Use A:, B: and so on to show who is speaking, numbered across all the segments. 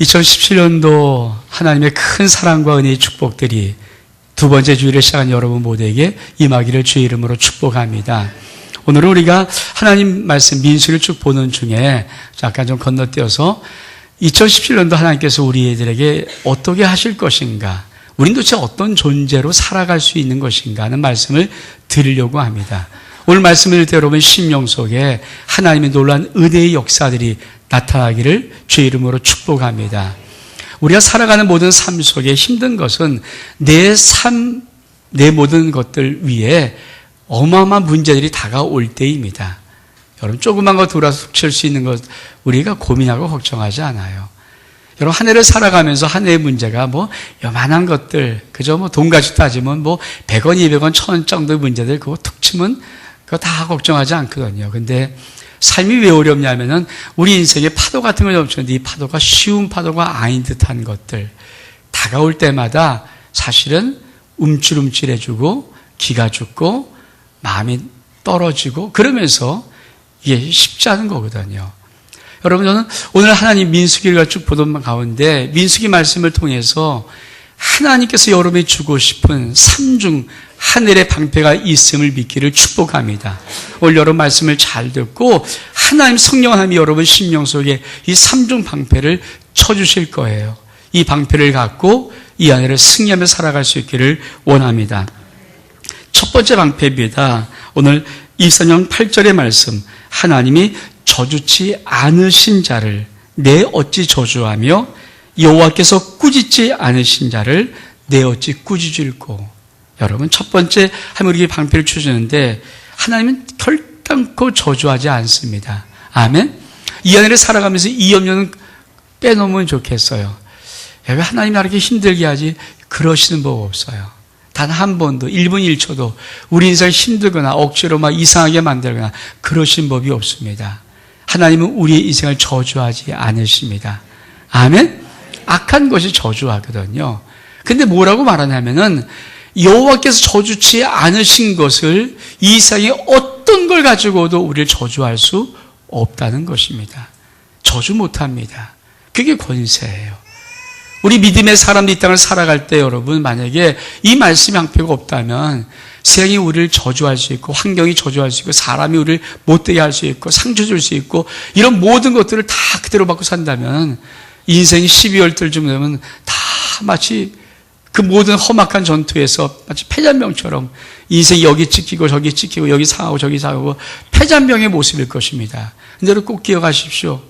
A: 2017년도 하나님의 큰 사랑과 은혜의 축복들이 두 번째 주일을 시작한 여러분 모두에게 임하기를 주의 이름으로 축복합니다. 오늘은 우리가 하나님 말씀 민수를 쭉 보는 중에 잠깐 좀 건너뛰어서 2017년도 하나님께서 우리들에게 어떻게 하실 것인가, 우린 도대체 어떤 존재로 살아갈 수 있는 것인가 하는 말씀을 드리려고 합니다. 오늘 말씀을 때 여러분 심령 속에 하나님의 놀란 은혜의 역사들이 나타나기를 주의 이름으로 축복합니다. 우리가 살아가는 모든 삶 속에 힘든 것은 내 삶, 내 모든 것들 위에 어마어마한 문제들이 다가올 때입니다. 여러분, 조그만 거 돌아서 칠수 있는 것 우리가 고민하고 걱정하지 않아요. 여러분, 한 해를 살아가면서 한 해의 문제가 뭐, 요만한 것들, 그저 뭐, 돈 가지고 따지면 뭐, 100원, 200원, 1000원 정도의 문제들, 그거 툭 치면 그거 다 걱정하지 않거든요. 근데 삶이 왜 어렵냐면은 우리 인생에 파도 같은 걸 넘치는데 이 파도가 쉬운 파도가 아닌 듯한 것들 다가올 때마다 사실은 움찔움찔해주고 기가 죽고 마음이 떨어지고 그러면서 이게 쉽지 않은 거거든요. 여러분 저는 오늘 하나님 민수기를 쭉 보던 가운데 민수기 말씀을 통해서 하나님께서 여러분이 주고 싶은 삼중 하늘의 방패가 있음을 믿기를 축복합니다. 오늘 여러분 말씀을 잘 듣고 하나님 성령 하나님이 여러분 심령 속에 이 삼중 방패를 쳐주실 거예요. 이 방패를 갖고 이 안에를 승리하며 살아갈 수 있기를 원합니다. 첫 번째 방패입니다. 오늘 24년 8절의 말씀 하나님이 저주치 않으신 자를 내 어찌 저주하며 여호와께서 꾸짖지 않으신 자를 내 어찌 꾸짖을꼬 여러분 첫 번째 하나님 우리에게 방패를 주시는데 하나님은 결단코 저주하지 않습니다. 아멘. 이 안을 살아가면서 이 염려는 빼놓으면 좋겠어요. 왜 하나님 나를 이렇게 힘들게 하지? 그러시는 법 없어요. 단 한 번도 1분 1초도 우리 인생 힘들거나 억지로 막 이상하게 만들거나 그러신 법이 없습니다. 하나님은 우리의 인생을 저주하지 않으십니다. 아멘. 악한 것이 저주하거든요. 근데 뭐라고 말하냐면은 여호와께서 저주치 않으신 것을 이 세상에 어떤 걸 가지고도 우리를 저주할 수 없다는 것입니다. 저주 못합니다. 그게 권세예요. 우리 믿음의 사람들이 이 땅을 살아갈 때 여러분 만약에 이 말씀이 방패가 없다면 세상이 우리를 저주할 수 있고 환경이 저주할 수 있고 사람이 우리를 못되게 할 수 있고 상처 줄 수 있고 이런 모든 것들을 다 그대로 받고 산다면 인생이 12월들쯤 되면 다 마치 그 모든 험악한 전투에서 마치 폐잔병처럼 인생이 여기 찍히고 저기 찍히고 여기 상하고 저기 상하고 폐잔병의 모습일 것입니다. 근데 꼭 기억하십시오.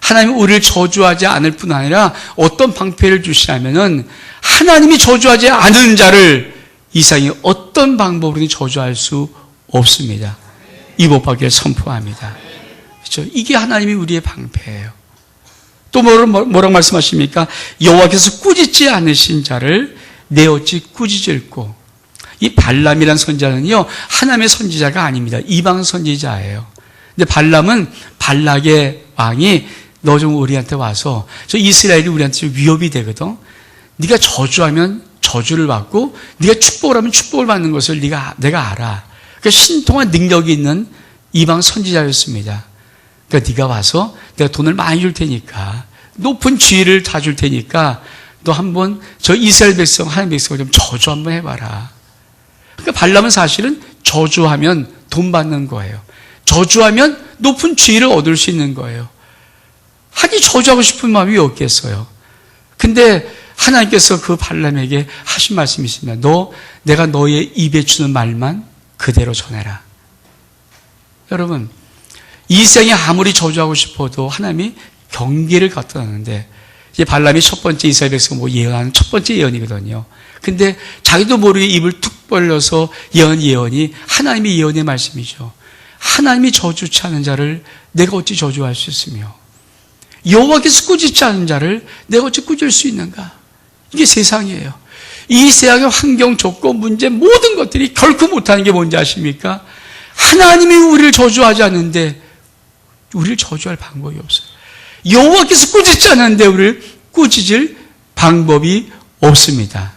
A: 하나님은 우리를 저주하지 않을 뿐 아니라 어떤 방패를 주시냐면은 하나님이 저주하지 않은 자를 이상이 어떤 방법으로 저주할 수 없습니다. 이복받기를 선포합니다. 그렇죠? 이게 하나님이 우리의 방패예요. 또 뭐라고 말씀하십니까? 여호와께서 꾸짖지 않으신 자를 내 어찌 꾸짖을꼬. 이 발람이란 선지자는요, 하나님의 선지자가 아닙니다. 이방 선지자예요. 근데 발람은 발락의 왕이 너 좀 우리한테 와서 저 이스라엘이 우리한테 위협이 되거든. 네가 저주하면 저주를 받고 네가 축복을 하면 축복을 받는 것을 네가 내가 알아. 그러니까 신통한 능력이 있는 이방 선지자였습니다. 그러니까 네가 와서 내가 돈을 많이 줄 테니까 높은 지위를 다 줄 테니까 너 한번 저 이스라엘 백성, 하나님 백성을 좀 저주 한번 해봐라. 그러니까 발람은 사실은 저주하면 돈 받는 거예요. 저주하면 높은 지위를 얻을 수 있는 거예요. 하기 저주하고 싶은 마음이 없겠어요. 근데 하나님께서 그 발람에게 하신 말씀이 있습니다. 너, 내가 너의 입에 주는 말만 그대로 전해라. 여러분, 이 생에 아무리 저주하고 싶어도 하나님이 경계를 갖다 놨는데 이제 발람이 첫 번째 이스라엘 백성 뭐 예언하는 첫 번째 예언이거든요. 근데 자기도 모르게 입을 툭 벌려서 예언 예언이 하나님의 예언의 말씀이죠. 하나님이 저주치 않은 자를 내가 어찌 저주할 수 있으며 여호와께서 꾸짖지 않은 자를 내가 어찌 꾸짖을 수 있는가? 이게 세상이에요. 이 세상의 환경, 조건, 문제 모든 것들이 결코 못하는 게 뭔지 아십니까? 하나님이 우리를 저주하지 않는데 우리를 저주할 방법이 없어요. 여호와께서 꾸짖지 않았는데 우리를 꾸짖을 방법이 없습니다.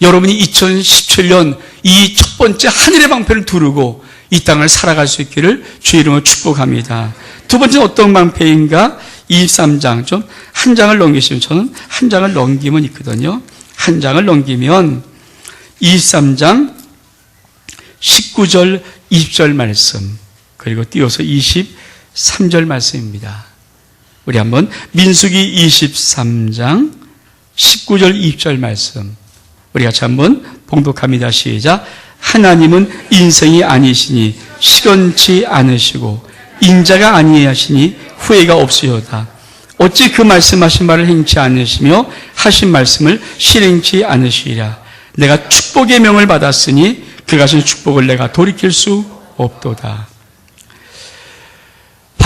A: 여러분이 2017년 이 첫 번째 하늘의 방패를 두르고 이 땅을 살아갈 수 있기를 주의 이름으로 축복합니다. 두 번째 어떤 방패인가? 23장 좀 한 장을 넘기시면 저는 한 장을 넘기면 있거든요. 한 장을 넘기면 23장 19절 20절 말씀 그리고 띄어서 23절 말씀입니다. 우리 한번 민수기 23장 19절 20절 말씀 우리 같이 한번 봉독합니다. 시작. 하나님은 인생이 아니시니 시건치 않으시고 인자가 아니하시니 후회가 없으요다. 어찌 그 말씀하신 말을 행치 않으시며 하신 말씀을 실행치 않으시리라. 내가 축복의 명을 받았으니 그 가진 축복을 내가 돌이킬 수 없도다.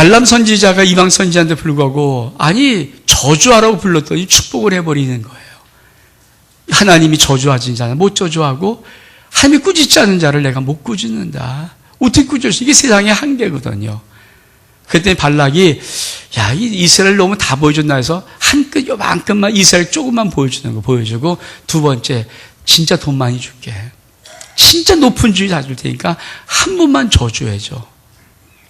A: 발람 선지자가 이방 선지자한테 불구하고 아니 저주하라고 불렀더니 축복을 해버리는 거예요. 하나님이 저주하진 자는 못 저주하고 하나님이 꾸짖지 않은 자를 내가 못 꾸짖는다. 어떻게 꾸짖을 수 이게 세상의 한계거든요. 그때 발락이 야, 이 이스라엘 너무 다 보여준다 해서 한끗 요만큼만 이스라엘 조금만 보여주는 거 보여주고 두 번째 진짜 돈 많이 줄게. 진짜 높은 주의 다줄 테니까 한 번만 저주해줘.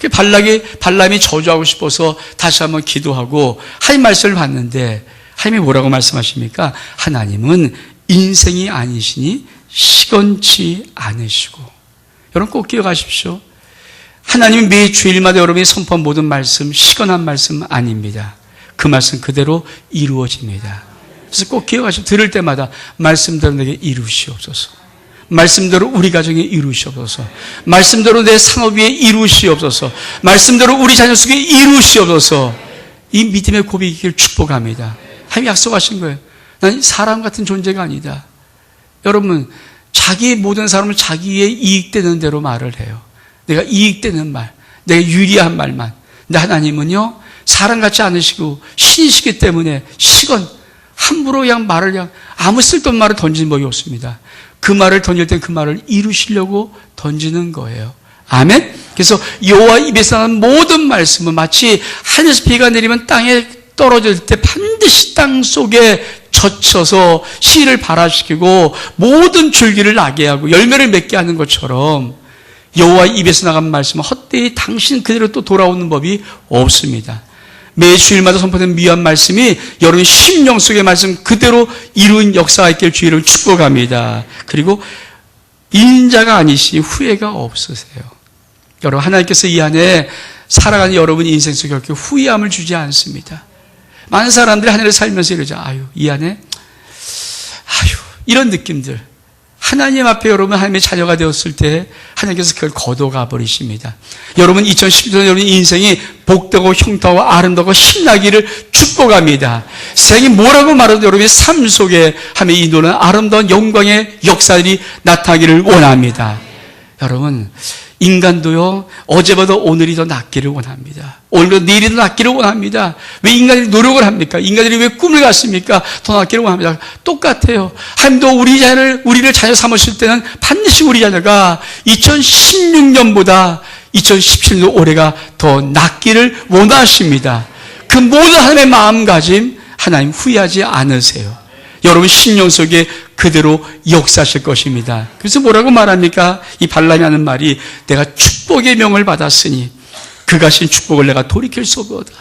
A: 그 발락이 발람이 저주하고 싶어서 다시 한번 기도하고 하나님 말씀을 받는데 하나님이 뭐라고 말씀하십니까? 하나님은 인생이 아니시니 시건치 않으시고 여러분 꼭 기억하십시오. 하나님은 매 주일마다 여러분이 선포한 모든 말씀 시건한 말씀 아닙니다. 그 말씀 그대로 이루어집니다. 그래서 꼭 기억하시고 들을 때마다 말씀대로 내게 이루시옵소서. 말씀대로 우리 가정에 이루시옵소서. 말씀대로 내 상업 위에 이루시옵소서. 말씀대로 우리 자녀 속에 이루시옵소서. 이 믿음의 고백이길 축복합니다. 하나님 약속하신 거예요. 난 사람 같은 존재가 아니다. 여러분, 자기 모든 사람은 자기의 이익되는 대로 말을 해요. 내가 이익되는 말, 내가 유리한 말만. 근데 하나님은요, 사람 같지 않으시고 신이시기 때문에 시건 함부로 그냥 말을 그냥 아무 쓸데없는 말을 던진 법이 없습니다. 그 말을 던질 때 그 말을 이루시려고 던지는 거예요. 아멘. 그래서 여호와 입에서 나는 모든 말씀은 마치 하늘에서 비가 내리면 땅에 떨어질 때 반드시 땅 속에 젖혀서 씨를 발화시키고 모든 줄기를 나게 하고 열매를 맺게 하는 것처럼 여호와 입에서 나간 말씀은 헛되이 당신 그대로 또 돌아오는 법이 없습니다. 매 주일마다 선포된 미안 말씀이 여러분 심령 속의 말씀 그대로 이룬 역사가 있길 주의를 축복합니다. 그리고 인자가 아니시 후회가 없으세요. 여러분 하나님께서 이 안에 살아가는 여러분 인생 속에 그렇게 후회함을 주지 않습니다. 많은 사람들이 하늘에 살면서 이러죠. 아유 이 안에 아유 이런 느낌들 하나님 앞에 여러분 하나님의 자녀가 되었을 때 하나님께서 그걸 거둬가 버리십니다. 여러분 2010년 여러분 인생이 복되고 형통하고 아름다고 신나기를 축복합니다. 세상이 뭐라고 말해도 여러분의 삶 속에 하며 이노는 아름다운 영광의 역사들이 나타나기를 원합니다. 여러분 인간도요, 어제보다 오늘이 더 낫기를 원합니다. 오늘보다 내일이 더 낫기를 원합니다. 왜 인간들이 노력을 합니까? 인간들이 왜 꿈을 갖습니까? 더 낫기를 원합니다. 똑같아요. 하나님도 우리 자녀를, 우리를 자녀 삼으실 때는 반드시 우리 자녀가 2016년보다 2017년 올해가 더 낫기를 원하십니다. 그 모든 하나님의 마음가짐, 하나님 후회하지 않으세요. 여러분 신령 속에 그대로 역사하실 것입니다. 그래서 뭐라고 말합니까? 이 발람이 하는 말이 내가 축복의 명을 받았으니 그가 신 축복을 내가 돌이킬 수 없다.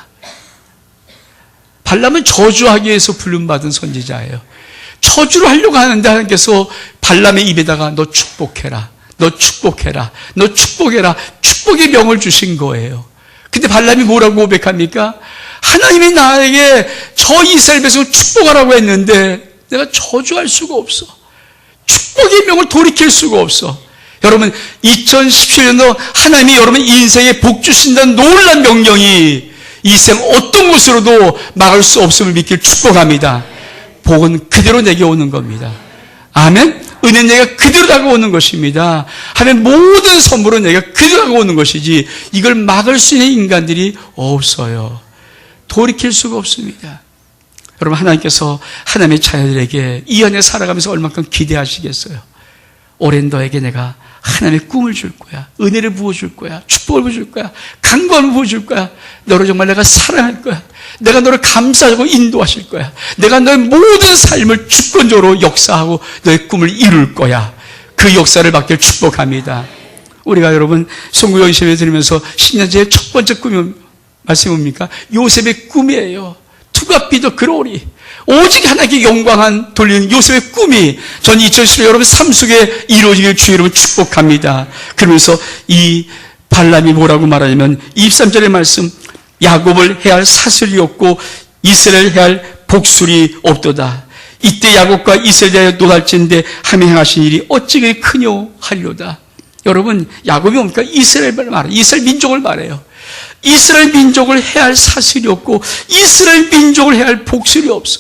A: 발람은 저주하기 위해서 불륜받은 선지자예요. 저주를 하려고 하는데 하나님께서 발람의 입에다가 너 축복해라. 너 축복해라. 너 축복해라. 축복의 명을 주신 거예요. 근데 발람이 뭐라고 고백합니까? 하나님이 나에게 저 이스라엘 백성을 축복하라고 했는데 내가 저주할 수가 없어. 축복의 명을 돌이킬 수가 없어. 여러분, 2017년도 하나님이 여러분 인생에 복 주신다는 놀란 명령이 이생 어떤 곳으로도 막을 수 없음을 믿길 축복합니다. 복은 그대로 내게 오는 겁니다. 아멘? 은혜 내가 그대로 다가오는 것입니다. 하면 모든 선물은 내가 그대로 다가오는 것이지 이걸 막을 수 있는 인간들이 없어요. 돌이킬 수가 없습니다. 여러분 하나님께서 하나님의 자녀들에게 이 안에 살아가면서 얼만큼 기대하시겠어요? 오랜 너에게 내가 하나님의 꿈을 줄 거야. 은혜를 부어줄 거야. 축복을 부어줄 거야. 강구함을 부어줄 거야. 너를 정말 내가 사랑할 거야. 내가 너를 감싸고 인도하실 거야. 내가 너의 모든 삶을 주권적으로 역사하고 너의 꿈을 이룰 거야. 그 역사를 받길 축복합니다. 우리가 여러분 송구영심에 들으면서 10년 제일 첫 번째 꿈이 말씀이 뭡니까? 요셉의 꿈이에요. 투갑비도 그로리. 오직 하나님께 영광한 돌리는 요셉의 꿈이 전 2010년 여러분 삶 속에 이루어지길 주의 이름으로 축복합니다. 그러면서 이 발람이 뭐라고 말하냐면 23절의 말씀 야곱을 해할 사슬이 없고 이스라엘 해할 복술이 없도다. 이때 야곱과 이스라엘의 노달진데 함에 행하신 일이 어찌 그리 크뇨 하리로다. 여러분 야곱이 뭡니까? 이스라엘을 말해요. 이스라엘 민족을 말해요. 이스라엘 민족을 해할 사슬이 없고 이스라엘 민족을 해할 복술이 없어.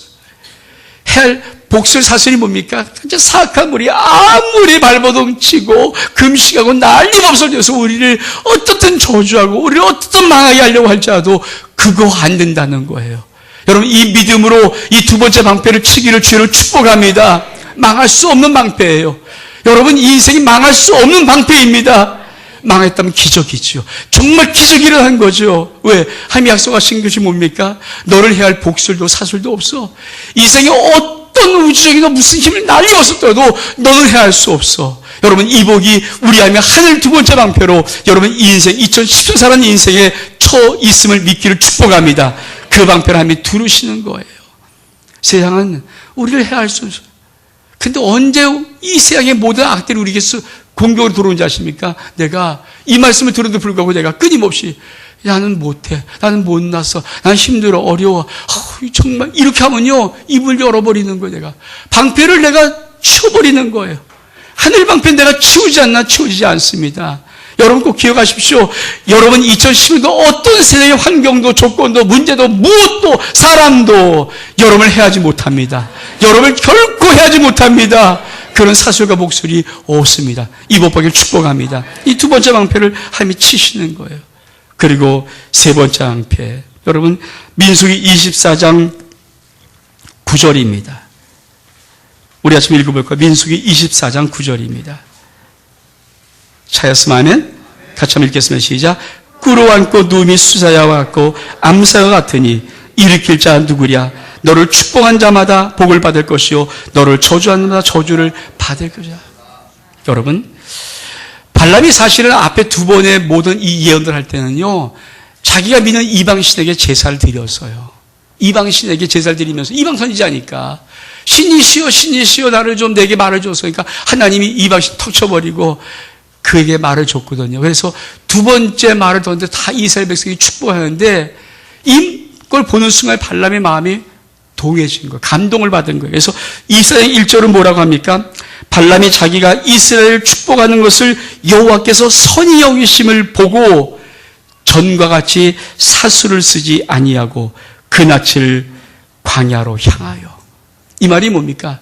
A: 해할 복술 사슬이 뭡니까? 진짜 사악한 물이 아무리 발버둥 치고 금식하고 난리 없어져서 우리를 어떻든 저주하고 우리를 어떻든 망하게 하려고 할지라도 그거 안 된다는 거예요. 여러분 이 믿음으로 이 두 번째 방패를 치기를 주로 축복합니다. 망할 수 없는 방패예요. 여러분 이 인생이 망할 수 없는 방패입니다. 망했다면 기적이지요. 정말 기적이 일어난 거죠. 왜? 하나님이 약속하신 것이 뭡니까? 너를 해야 할 복술도 사술도 없어. 이 생에 어떤 우주적인 무슨 힘을 날리었었더라도 너를 해야 할 수 없어. 여러분 이 복이 우리 하나님의 하늘 두 번째 방패로 여러분 이 인생 2010년 살아는 인생에 처 있음을 믿기를 축복합니다. 그 방패를 하나님이 두르시는 거예요. 세상은 우리를 해야 할수 없어요. 근데 언제 이 세상의 모든 악들이 우리에게 공격으로 들어온지 아십니까? 내가 이 말씀을 들어도 불구하고 내가 끊임없이 나는 못해. 나는 못났어. 난 힘들어. 어려워. 어, 정말 이렇게 하면요. 입을 열어버리는 거예요. 내가. 방패를 내가 치워버리는 거예요. 하늘 방패 내가 치우지 않나 치워지지 않습니다. 여러분 꼭 기억하십시오. 여러분 2010년도 어떤 세상의 환경도 조건도 문제도 무엇도 사람도 여러분을 해하지 못합니다. 여러분을 결코 해하지 못합니다. 그런 사술과 목소리 없습니다. 이복하기를 축복합니다. 이 두 번째 방패를 하나님이 치시는 거예요. 그리고 세 번째 방패. 여러분 민수기 24장 9절입니다. 우리 아침 읽어볼까요? 민수기 24장 9절입니다. 차였으면 하면 같이 한번 읽겠습니다. 시작. 꿇어 앉고 누움이 수사야 왔고 암사와 같으니 일으킬 자 누구랴? 너를 축복한 자마다 복을 받을 것이요 너를 저주한 자마다 저주를 받을 것이야. 여러분 발람이 사실은 앞에 두 번의 모든 이 예언들 할 때는요 자기가 믿는 이방신에게 제사를 드렸어요. 이방신에게 제사를 드리면서 이방 선지자니까 신이시여 신이시여 나를 좀 내게 말을 줬어. 그러니까 하나님이 이방신 턱 쳐버리고 그에게 말을 줬거든요. 그래서 두 번째 말을 뒀는데 다 이스라엘 백성이 축복하는데 이걸 보는 순간 발람의 마음이 동해진 거예요. 감동을 받은 거예요. 그래서 이스라엘 1절은 뭐라고 합니까? 발람이 자기가 이스라엘을 축복하는 것을 여호와께서 선히 여기심을 보고 전과 같이 사수를 쓰지 아니하고 그 낯을 광야로 향하여 이 말이 뭡니까?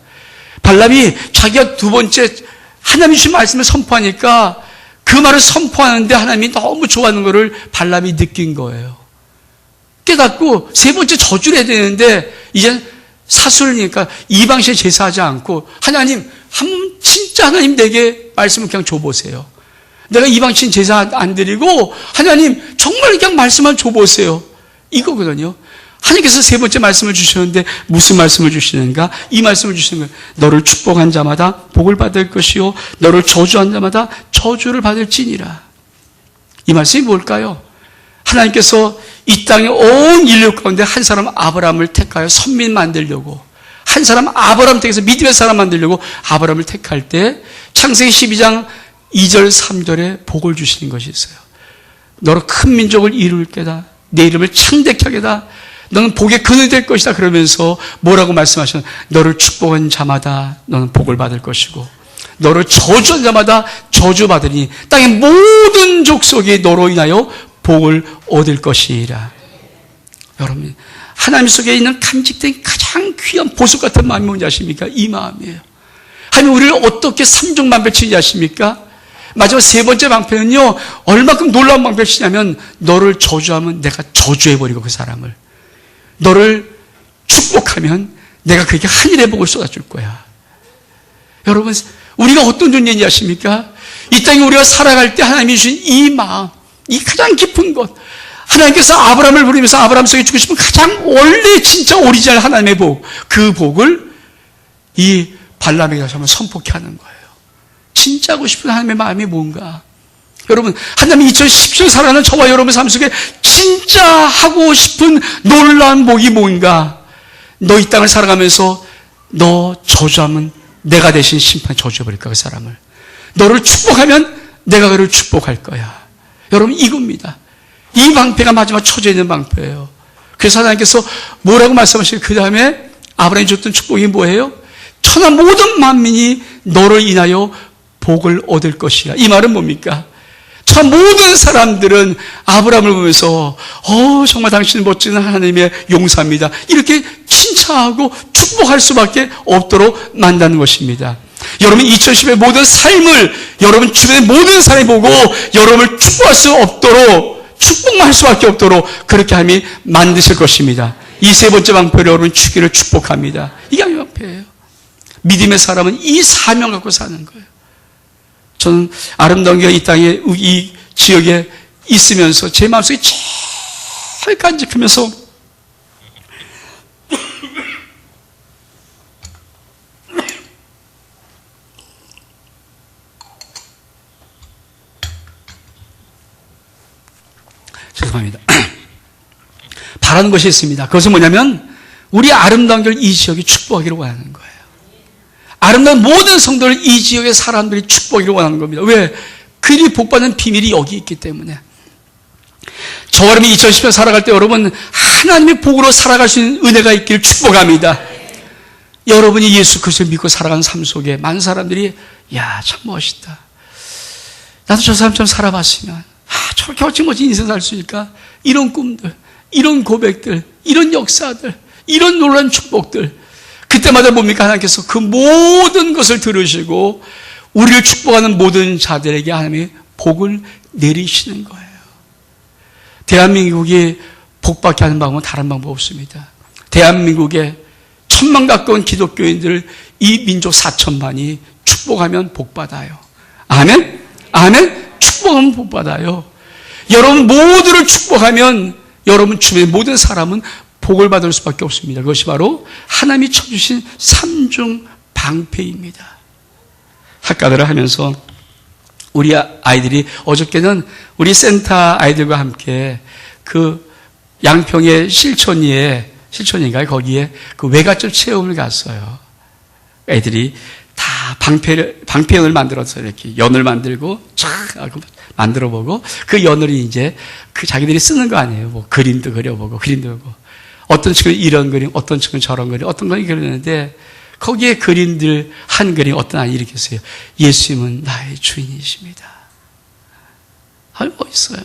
A: 발람이 자기가 두 번째 하나님 주신 말씀을 선포하니까 그 말을 선포하는데 하나님이 너무 좋아하는 것을 발람이 느낀 거예요. 깨닫고 세 번째 저주를 해야 되는데 이제 사술이니까 이방시에 제사하지 않고 하나님 한 진짜 하나님 내게 말씀을 그냥 줘보세요. 내가 이방신 제사 안 드리고 하나님 정말 그냥 말씀만 줘보세요. 이거거든요. 하나님께서 세 번째 말씀을 주셨는데 무슨 말씀을 주시는가? 이 말씀을 주시는 거예요. 너를 축복한 자마다 복을 받을 것이요. 너를 저주한 자마다 저주를 받을지니라. 이 말씀이 뭘까요? 하나님께서 이 땅의 온 인류 가운데 한 사람 아브라함을 택하여 선민 만들려고 한 사람 아브라함 택해서 믿음의 사람 만들려고 아브라함을 택할 때 창세기 12장 2절 3절에 복을 주시는 것이 있어요. 너로 큰 민족을 이룰 게다. 내 이름을 창대케 하게다. 너는 복의 근원이 될 것이다. 그러면서 뭐라고 말씀하셨나? 너를 축복한 자마다 너는 복을 받을 것이고 너를 저주한 자마다 저주받으니 땅의 모든 족속이 너로 인하여 복을 얻을 것이라. 여러분, 하나님 속에 있는 간직된 가장 귀한 보석 같은 마음이 뭔지 아십니까? 이 마음이에요. 하나님 우리를 어떻게 삼중만배 치지 아십니까? 마지막 세 번째 방패는요, 얼마큼 놀라운 방패를 치냐면, 너를 저주하면 내가 저주해버리고 그 사람을. 너를 축복하면 내가 그에게 하늘의 복을 쏟아줄 거야. 여러분, 우리가 어떤 존재인지 아십니까? 이 땅에 우리가 살아갈 때 하나님이 주신 이 마음, 이 가장 깊은 것. 하나님께서 아브라함을 부르면서 아브라함 속에 주고 싶은 가장 원래 진짜 오리지널 하나님의 복. 그 복을 이 발람에게 다시 한번 선포케 하는 거예요. 진짜 하고 싶은 하나님의 마음이 뭔가. 여러분, 하나님 2017년 살아가는 저와 여러분의 삶 속에 진짜 하고 싶은 놀라운 복이 뭔가? 너 이 땅을 살아가면서 너 저주하면 내가 대신 심판 저주해버릴까, 그 사람을. 너를 축복하면 내가 그를 축복할 거야. 여러분, 이겁니다. 이 방패가 마지막 쳐져 있는 방패예요. 그래서 하나님께서 뭐라고 말씀하시고, 그 다음에 아브라함이 줬던 축복이 뭐예요? 천하 모든 만민이 너를 인하여 복을 얻을 것이야. 이 말은 뭡니까? 참 모든 사람들은 아브라함을 보면서 어 정말 당신은 멋진 하나님의 용사입니다. 이렇게 칭찬하고 축복할 수밖에 없도록 만다는 것입니다. 여러분 2010의 모든 삶을 여러분 주변의 모든 사람이 보고 여러분을 축복할 수 없도록 축복만 할 수밖에 없도록 그렇게 함이 만드실 것입니다. 이 세 번째 방패로 여러분 주기를 축복합니다. 이게 방패예요. 믿음의 사람은 이 사명 갖고 사는 거예요. 저는 아름다운 게 이 땅에 이 지역에 있으면서 제 마음속에 제일 간직하면서 죄송합니다. 바라는 것이 있습니다. 그것은 뭐냐면 우리 아름다운 결이 지역이 축복하기를 원하는 거예요. 아름다운 모든 성도를 이 지역의 사람들이 축복이를 원하는 겁니다. 왜? 그들이 복받는 비밀이 여기 있기 때문에. 저와 여러분이 2010년 살아갈 때 여러분 하나님의 복으로 살아갈 수 있는 은혜가 있기를 축복합니다. 여러분이 예수 그리스도를 믿고 살아가는 삶 속에 많은 사람들이 야 참 멋있다. 나도 저 사람처럼 살아봤으면 아 저렇게 어찌 멋진 인생 살 수 있을까? 이런 꿈들, 이런 고백들, 이런 역사들, 이런 놀란 축복들 그때마다 뭡니까? 하나님께서 그 모든 것을 들으시고 우리를 축복하는 모든 자들에게 하나님의 복을 내리시는 거예요. 대한민국이 복받게 하는 방법은 다른 방법 없습니다. 대한민국에 천만 가까운 기독교인들 이 민족 사천만이 축복하면 복받아요. 아멘? 아멘? 축복하면 복 받아요. 여러분 모두를 축복하면 여러분 주변의 모든 사람은 복을 받을 수밖에 없습니다. 그것이 바로 하나님이 쳐주신 삼중 방패입니다. 학가들을 하면서 우리 아이들이 어저께는 우리 센터 아이들과 함께 그 양평의 실촌리에 실촌인가요? 거기에 그 외갓집 체험을 갔어요. 애들이 다 방패를 방패연을 만들어서 이렇게 연을 만들고 쫙 만들어 보고 그 연을 이제 그 자기들이 쓰는 거 아니에요. 뭐 그림도 그려보고 그림도 보고 어떤 친구는 이런 그림, 어떤 친구는 저런 그림, 어떤 건 그리는데 거기에 그림들 한 그림 어떤 아이 이렇게 써요. 예수님은 나의 주인이십니다. 아니 멋있어요.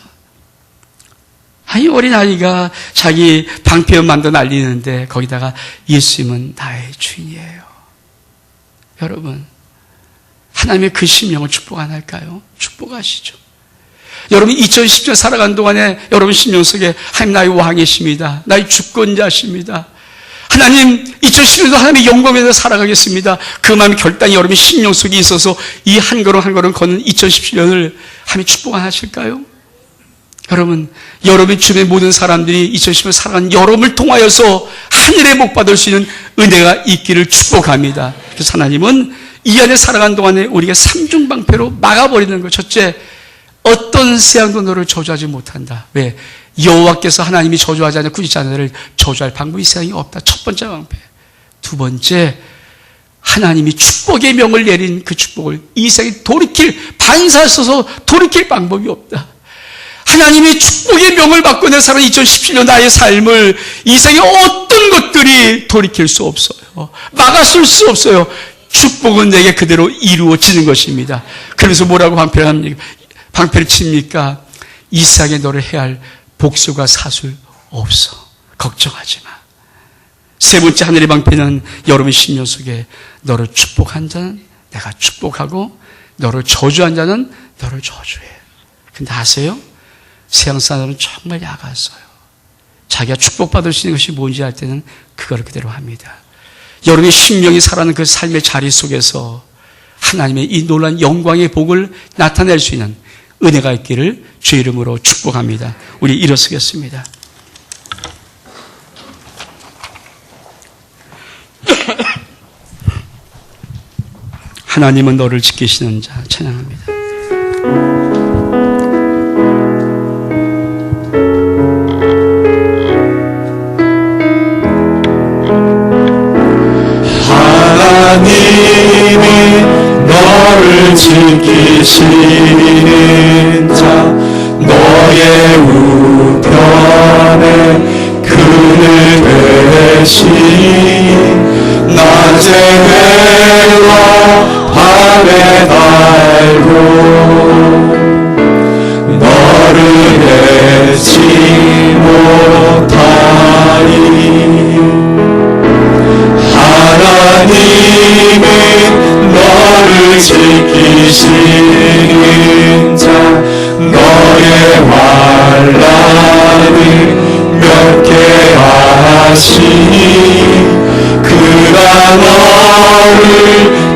A: 아니 어린 아이가 자기 방패연 만들어 날리는데 거기다가 예수님은 나의 주인이에요. 여러분 하나님의 그 심령을 축복 안 할까요? 축복하시죠. 여러분 2010년 살아간 동안에 여러분 심령 속에 하나님 나의 왕이십니다. 나의 주권자십니다. 하나님 2010년도 하나님의 영광에서 살아가겠습니다. 그 마음의 결단이 여러분 심령 속에 있어서 이 한 걸음 한 걸음 걷는 2017년을 하나님 축복 안 하실까요? 여러분, 여러분 주변의 모든 사람들이 2010년 살아간 여러분을 통하여서 하늘의 복 받을 수 있는 은혜가 있기를 축복합니다. 그래서 하나님은 이 안에 살아간 동안에 우리가 삼중방패로 막아버리는 것. 첫째, 어떤 세상도 너를 저주하지 못한다. 왜? 여호와께서 하나님이 저주하지 않는 굳이 자녀를 저주할 방법이 세상에 없다. 첫 번째 방패. 두 번째, 하나님이 축복의 명을 내린 그 축복을 이 세상에 돌이킬, 반사 써서 돌이킬 방법이 없다. 하나님이 축복의 명을 받고 내 살아 2017년 나의 삶을 이 세상에 어떤 것들이 돌이킬 수 없어요. 막아설 수 없어요. 축복은 내게 그대로 이루어지는 것입니다. 그래서 뭐라고 방패를 합니까? 방패를 칩니까? 이삭에 너를 해야 할 복수가 사술 없어. 걱정하지 마. 세 번째 하늘의 방패는 여러분 심령 속에 너를 축복한 자는 내가 축복하고 너를 저주한 자는 너를 저주해. 근데 아세요? 세상 사람은 정말 약했어요. 자기가 축복받을 수 있는 것이 뭔지 알 때는 그걸 그대로 합니다. 여러분의 심령이 살아가는 그 삶의 자리 속에서 하나님의 이 놀란 영광의 복을 나타낼 수 있는 은혜가 있기를 주 이름으로 축복합니다. 우리 일어서겠습니다. 하나님은 너를 지키시는 자 찬양합니다.
B: 너를 지키시는 자 너의 우편에 그늘 대신 낮에 해와 밤에 달도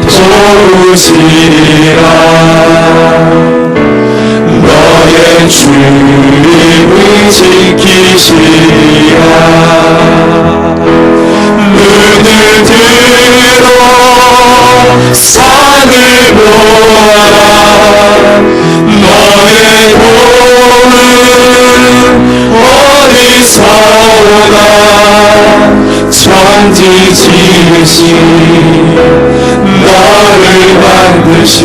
B: 도우시리라. 너의 주님을 지키시리라. 눈을 들어 산을 보아라. 너의 도움은 어디서 오나 천지 지으신 너를 만드신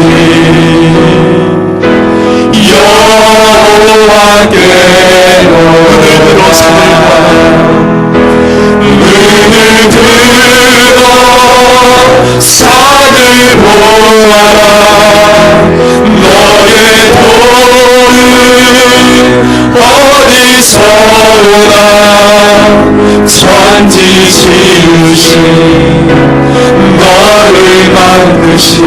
B: 여호와께 눈을 들어 눈을 들어 산을 보아라. 너의 도움은 어디서 오나 천지 지으신 너를 만드신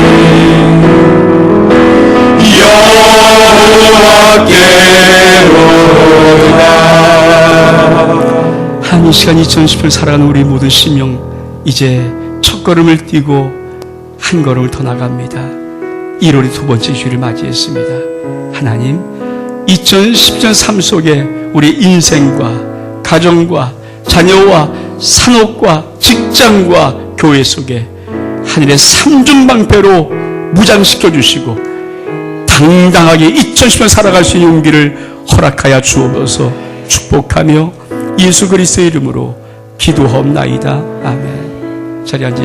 B: 여호와께로다
A: 한이 시간 2010을 살아가는 우리 모든 심령 이제 첫 걸음을 띄고 한 걸음을 더 나갑니다. 1월의 두 번째 주를 맞이했습니다. 하나님 2010년 삶 속에 우리 인생과 가정과 자녀와 산업과 직장과 교회 속에 하늘의 삼중방패로 무장시켜 주시고 당당하게 2010년 살아갈 수 있는 용기를 허락하여 주옵소서 축복하며 예수 그리스도의 이름으로 기도하옵나이다. 아멘. 자리 앉으